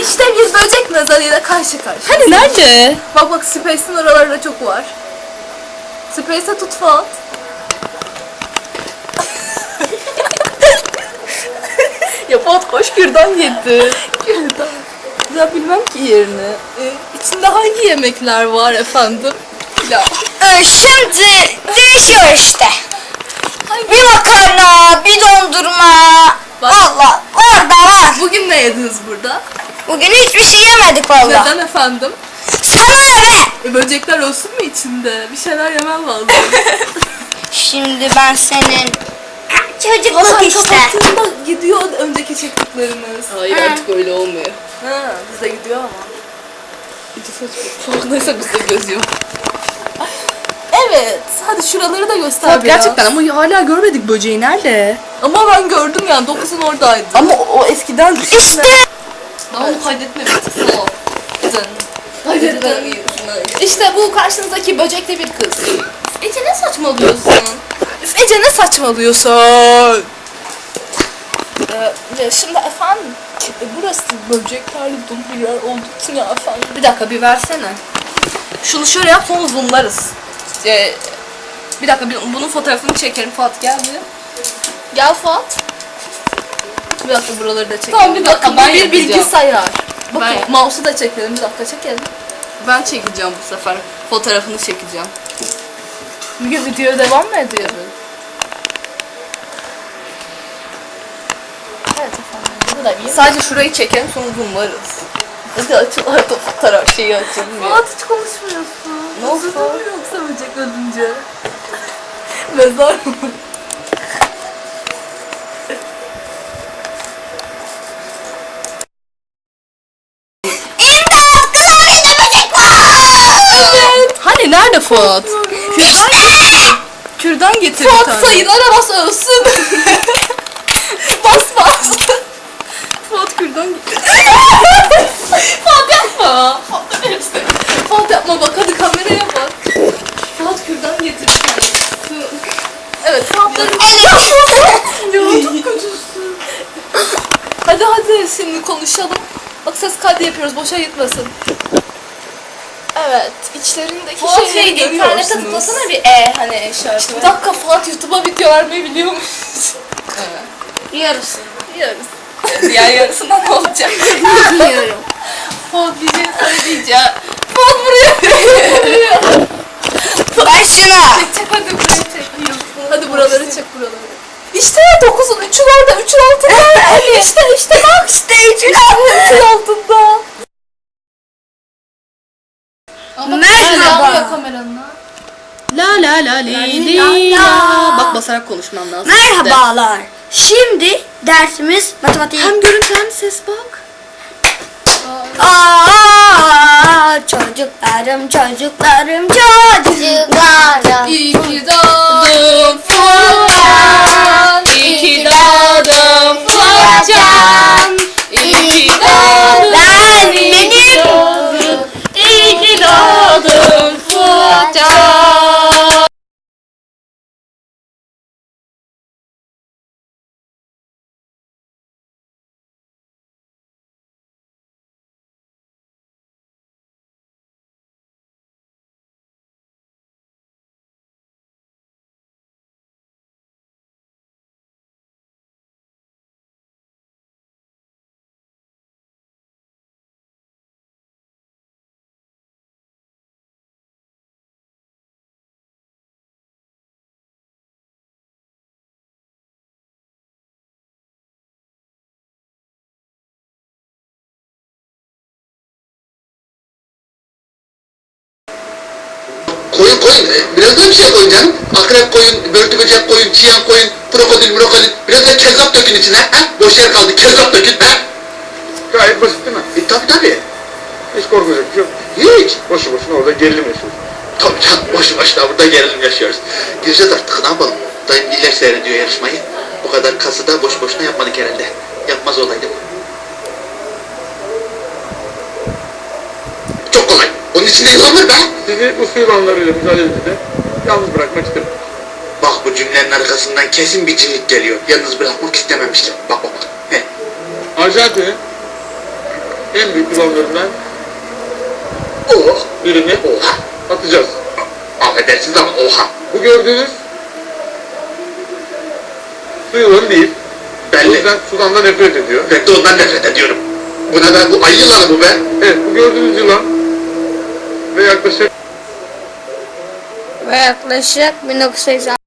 İşte bir böcek mezarıyla karşı karşı. Hani nerede? Bak bak Space'in oralarda çok var. Space'e tut Fuat. Ya Fuat koş kürdan getir. Kürdan. Ya bilmem ki yerini. Ee, içinde hangi yemekler var efendim? Pilav. Ee, Şimdi değişiyor işte. Bir makarna, bir dondurma. Bak. Valla var da var. Bugün ne yediniz burada? Bugün hiçbir şey yemedik valla. Neden efendim? Sana ne be? E, böcekler olsun mu içinde? Bir şeyler yemen lazım. Şimdi ben senin çocukluk Hasan işte. kapattığında gidiyor önceki çektiklerimiz. Hayır artık öyle olmuyor. Ha, bize gidiyor ama. Farkındaysa bizde göz yok. Evet. Hadi şuraları da göster Fuat biraz. gerçekten ama hala görmedik böceği nerede? Ama ben gördüm yani 9'un oradaydı. Ama o, o eskiden İşte Ama onu kaydetmemiştik. Sağ ol. Kaydettim. İşte bu karşınızdaki böcekli bir kız. Ece ne saçmalıyorsun? Üf, Ece ne saçmalıyorsun? Ee, şimdi efendim e, burası böceklerle dolu bir yer olduğu ya efendim. Bir dakika bir versene. Şunu şöyle yap sonra zoomlarız. Ee, bir dakika bir, bunun fotoğrafını çekelim Fuat gel bir. Gel Fuat. Bir dakika buraları da çekelim. Tamam bir dakika ben bu bir yapacağım. bilgisayar. Bakın Ben- mouse'u da çekelim bir dakika çekelim. Ben çekeceğim bu sefer. Fotoğrafını çekeceğim. Bugün video devam mı ediyoruz? Evet efendim. Bu da bir. Sadece şurayı çekelim sonra zoomlarız. Hadi açıl artık fotoğraf şeyi açılmıyor. Hiç konuşmuyorsun. Ne oldu Üzüldün mü yoksa böcek ölünce? Mezar mı? İmdat! Klavyede böcek var! Hani nerede Fuat? İşte! Kürdan getir Fuat bir tane. sayılara bas ölsün. bas bas. Fuat kürdan getir. Fuat yapma. Fuat verirsin. Fuat yapma bak hadi kameraya bak. Fuat kürdan getir bir tane. Evet Fuat'ların... ya çok kötüsün. Hadi hadi şimdi konuşalım. Bak ses kaydı yapıyoruz boşa gitmesin. Evet içlerindeki Fuat şeyleri şey, görüyorsunuz. internete tıklasana bir E hani işareti Bir dakika Fuat YouTube'a video vermeyi biliyormuş. Evet. Yarısı. Yarız. Diğer yarısında ne olacak? Bilmiyorum. Fuat bir şey söyleyeceğim. Fuat buraya buraya. Ver şunu. Çek çek hadi buraya çek. Hadi buraları çek buraları. İşte 9'un 3'ün orada 3'ün altında. işte işte bak. İşte hiç 3'ün altında. La la la li li la. Bak basarak konuşmam lazım. Merhabalar. Şimdi dersimiz matematik. Hem görüntü hem ses bak. Aa, çocuklarım, çocuklarım, çocuklarım. İyi ki doğdun Biraz da bir şey koyun canım. Akrep koyun, börtü böcek koyun, çiyan koyun, krokodil, brokodil. Biraz da kezzap dökün içine. Ha? Boş yer kaldı. Kezzap dökün. Ha? Gayet basit değil mi? E tabi tabi. Hiç korkacak bir şey yok. Hiç. Boşu boşuna orada gerilim yaşıyoruz. Tabii canım. Boşu boşuna burada gerilim yaşıyoruz. Gireceğiz artık. Ne yapalım? Dayım diller seyrediyor yarışmayı. Bu kadar kası da boş boşuna yapmadık herhalde. Yapmaz olaydı bu. Onun içinde yılanır be. Sizi bu su yılanlarıyla mücadelede yalnız bırakmak isterim. Bak bu cümlenin arkasından kesin bir cinlik geliyor. Yalnız bırakmak istememişler. Bak bak. bak. He. Arjantin'in en büyük yılanlarından Oh. birini Oha. atacağız. Affedersiniz ama oha. Bu gördüğünüz su yılanı değil. O Belli. yüzden sudan da nefret ediyor. Ben de ondan nefret ediyorum. Bu ne be? Bu ayı yılanı bu be. Evet bu gördüğünüz yılan ve yaklaşık Ve yaklaşık 1980